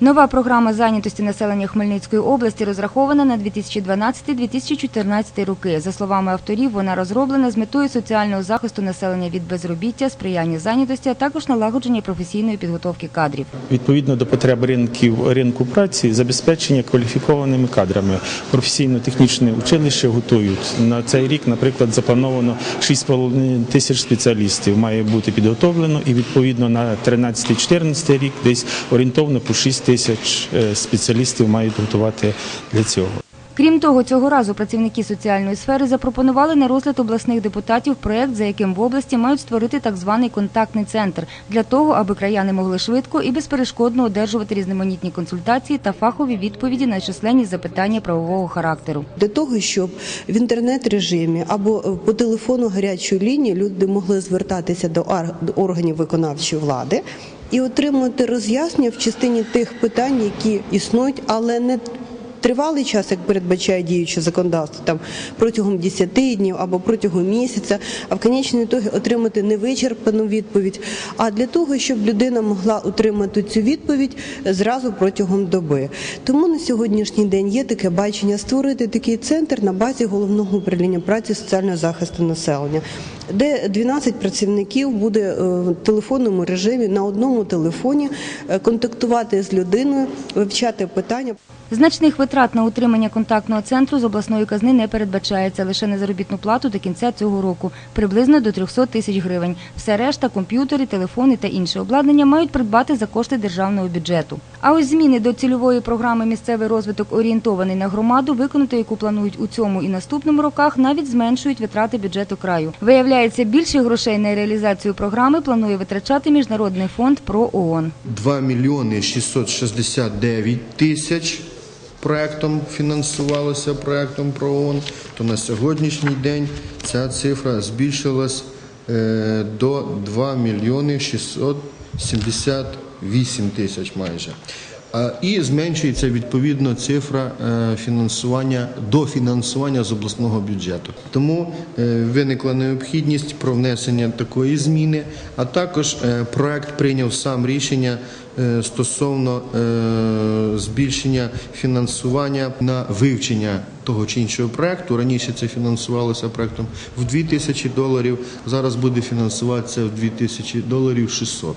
Нова програма зайнятості населення Хмельницької області розрахована на 2012-2014 роки. За словами авторів, вона розроблена з метою соціального захисту населення від безробіття, сприяння зайнятості, а також налагодження професійної підготовки кадрів. Відповідно до потреб ринків ринку праці, забезпечення кваліфікованими кадрами. Професійно-технічне училище готують на цей рік. Наприклад, заплановано 6,5 тисяч спеціалістів має бути підготовлено, і відповідно на 13-14 рік десь орієнтовно по 6 тисяч е, спеціалістів мають готувати для цього. Крім того, цього разу працівники соціальної сфери запропонували на розгляд обласних депутатів проєкт, за яким в області мають створити так званий контактний центр для того, аби краяни могли швидко і безперешкодно одержувати різноманітні консультації та фахові відповіді на численні запитання правового характеру. Для того, щоб в інтернет-режимі або е, по телефону гарячої лінії люди могли звертатися до ар- до органів виконавчої влади і отримати роз'яснення в частині тих питань, які існують, але не Тривалий час, як передбачає діюче законодавство, там протягом 10 днів або протягом місяця, а в конечному ітогі отримати невичерпану відповідь. А для того, щоб людина могла отримати цю відповідь зразу протягом доби. Тому на сьогоднішній день є таке бачення створити такий центр на базі головного управління праці соціального захисту населення, де 12 працівників буде е, в телефонному режимі на одному телефоні е, контактувати з людиною, вивчати питання. Значних витрат на утримання контактного центру з обласної казни не передбачається лише на заробітну плату до кінця цього року, приблизно до 300 тисяч гривень. Все решта, комп'ютери, телефони та інше обладнання мають придбати за кошти державного бюджету. А ось зміни до цільової програми місцевий розвиток орієнтований на громаду, виконати яку планують у цьому і наступному роках, навіть зменшують витрати бюджету краю. Виявляється, більше грошей на реалізацію програми планує витрачати міжнародний фонд про ООН. 2 мільйони 669 тисяч проектом фінансувалося проектом про ООН, то на сьогоднішній день ця цифра збільшилась е, до 2 мільйони 678 тисяч майже. І зменшується відповідно цифра е, фінансування дофінансування з обласного бюджету. Тому е, виникла необхідність про внесення такої зміни, а також е, проект прийняв сам рішення стосовно збільшення фінансування на вивчення того чи іншого проекту. Раніше це фінансувалося проектом в 2 тисячі доларів, зараз буде фінансуватися в 2 тисячі доларів 600.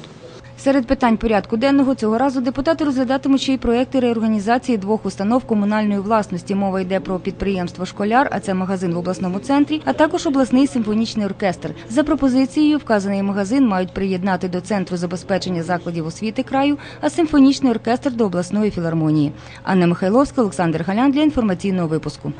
Серед питань порядку денного цього разу депутати розглядатимуть ще й проекти реорганізації двох установ комунальної власності. Мова йде про підприємство Школяр, а це магазин в обласному центрі, а також обласний симфонічний оркестр. За пропозицією, вказаний магазин мають приєднати до центру забезпечення закладів освіти краю, а симфонічний оркестр до обласної філармонії. Анна Михайловська, Олександр Галян для інформаційного випуску.